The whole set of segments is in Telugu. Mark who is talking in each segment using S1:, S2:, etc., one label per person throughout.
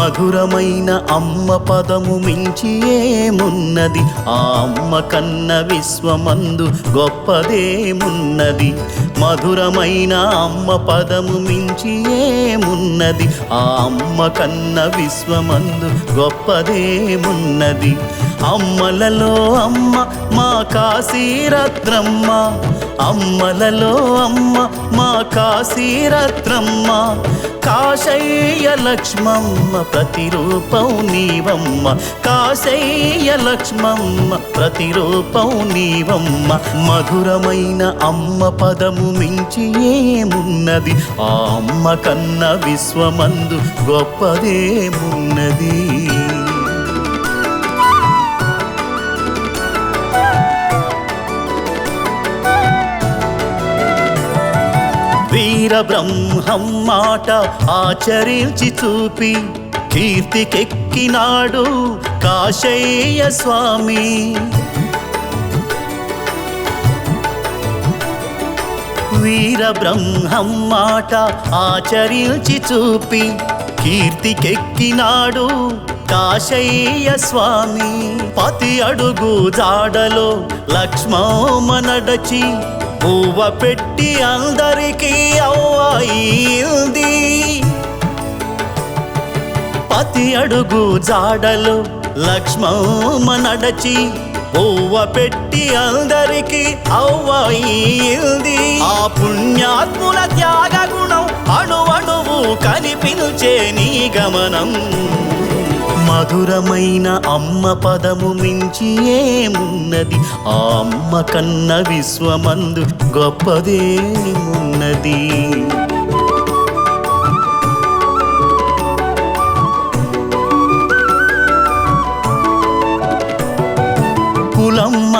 S1: మధురమైన అమ్మ పదము మించి ఏమున్నది? ఆ అమ్మ కన్న విశ్వమందు గొప్పదేమున్నది? మధురమైన అమ్మ పదము మించి ఏమున్నది? ఆ అమ్మ కన్న విశ్వమందు గొప్పదేమున్నది? అమ్మలలో అమ్మ మా కాశీరత్నమ్మ. అమ్మలలో అమ్మ మా కాశీరత్నమ్మ. కాశయ్య లక్ష్మమ్మ ప్రతిరూపం నీవమ్మ. కాశయ్య లక్ష్మమ్మ ప్రతిరూపం నీవమ్మ. మధురమైన అమ్మ పదము మించి ఏమున్నది? ఆ అమ్మ కన్న విశ్వమందు గొప్పదేమున్నది? వీర బ్రహ్మం మాట ఆచరించి చూపి కీర్తికెక్కినాడు కాశయ్య స్వామి. వీరబ్రహ్మం మాట ఆచరించి చూపి కీర్తికెక్కినాడు కాశయ్య స్వామి. పతి అడుగు జాడలో లక్ష్మణ నడచి పువ్వ పెట్టి అందరికీ అవ్వాయి పతి అడుగు జాడలు లక్ష్మణ నడచి పువ్వ పెట్టి అందరికి అవ్వయింది ఆ పుణ్యాత్ముల త్యాగ గుణం అణువణువు కనిపించే నీ గమనం. మధురమైన అమ్మ పదము మించి ఏమున్నది? ఆ అమ్మ కన్న విశ్వమందు గొప్పదేమున్నది?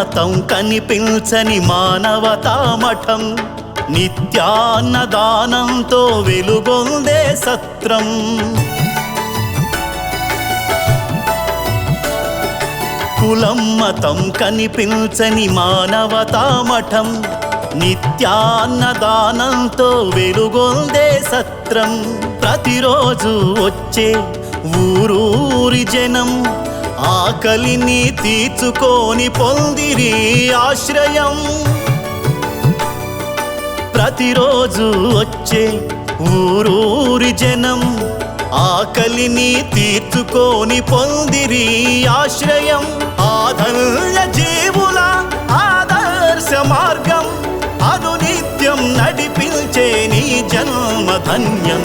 S1: మతం కనిపించని మానవతా మఠం. నిత్యాన్నదానంతో వెలుగొందే సత్రం. కులం మతం కనిపించని మానవతా మఠం. నిత్యాన్నదానంతో వెలుగొందే సత్రం. ప్రతిరోజు వచ్చే ఊరూరి జనం ఆకలిని తీర్చుకొని పొందిరి ఆశ్రయం. ప్రతిరోజు వచ్చే ఊరూరి జనం ఆకలిని తీర్చుకొని పొందిరి ఆశ్రయం. ఆదర్శ జీవుల ఆదర్శ మార్గం అనునిత్యం నడిపించే నీ జన్మధన్యం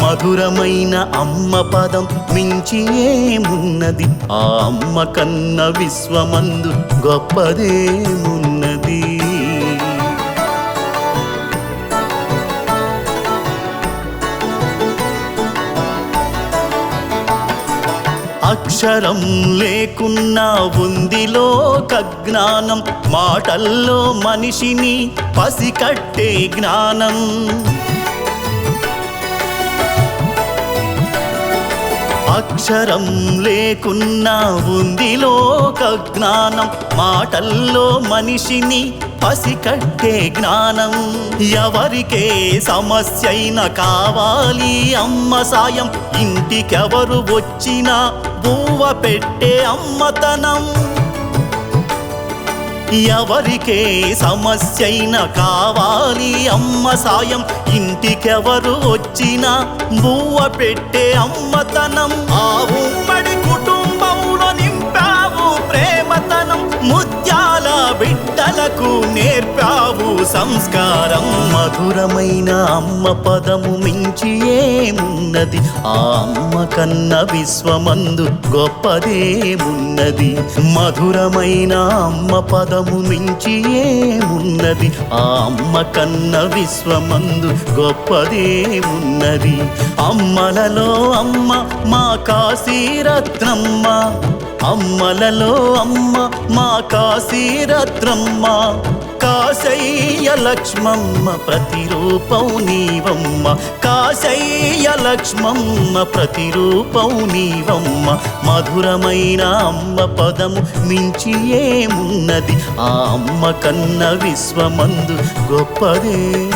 S1: మధురమైన అమ్మ పదం మించి ఏమున్నది? ఆ అమ్మ కన్న విశ్వమందు గొప్పదేమున్నది అక్షరం లేకున్నా ఉందిలో జ్ఞానం మాటల్లో మనిషిని పసికట్టే జ్ఞానం. అక్షరం లేకున్నా ఉందిలో జ్ఞానం మాటల్లో మనిషిని పసికట్టే జ్ఞానం. ఎవరికే సమస్య అయినా కావాలి అమ్మ సాయం. ఇంటికెవరు వచ్చినా బువ్వ పెట్టే అమ్మతనం. ఎవరికే సమస్యైన కావాలి అమ్మ సాయం? ఇంటికెవరు వచ్చినా బువ్వ పెట్టే అమ్మతనం. ఆ ఉమ్మడి కుటుంబంలో నింపావు ప్రేమతనం. ముత్యాల బిడ్డలకు నేర్పావు సంస్కారం. మధురమైన అమ్మ పదము మించి ఏమున్నది? ఆ అమ్మ కన్న విశ్వమందు గొప్పదేమున్నది? మధురమైన అమ్మ పదము మించి ఏమున్నది? ఆ అమ్మ కన్న విశ్వమందు గొప్పదేమున్నది? అమ్మలలో అమ్మ మా కాశీరత్నమ్మ. అమ్మలలో అమ్మ మా కాశీరత్రమ్మ కాశయ్య లక్ష్మమ్మ ప్రతిరూపం నీవమ్మ కాశయ్య లక్ష్మమ్మ ప్రతిరూపం నీవమ్మ. మధురమైన అమ్మ పదము మించి ఏమున్నది? ఆ అమ్మ కన్న విశ్వమందు గొప్పదే.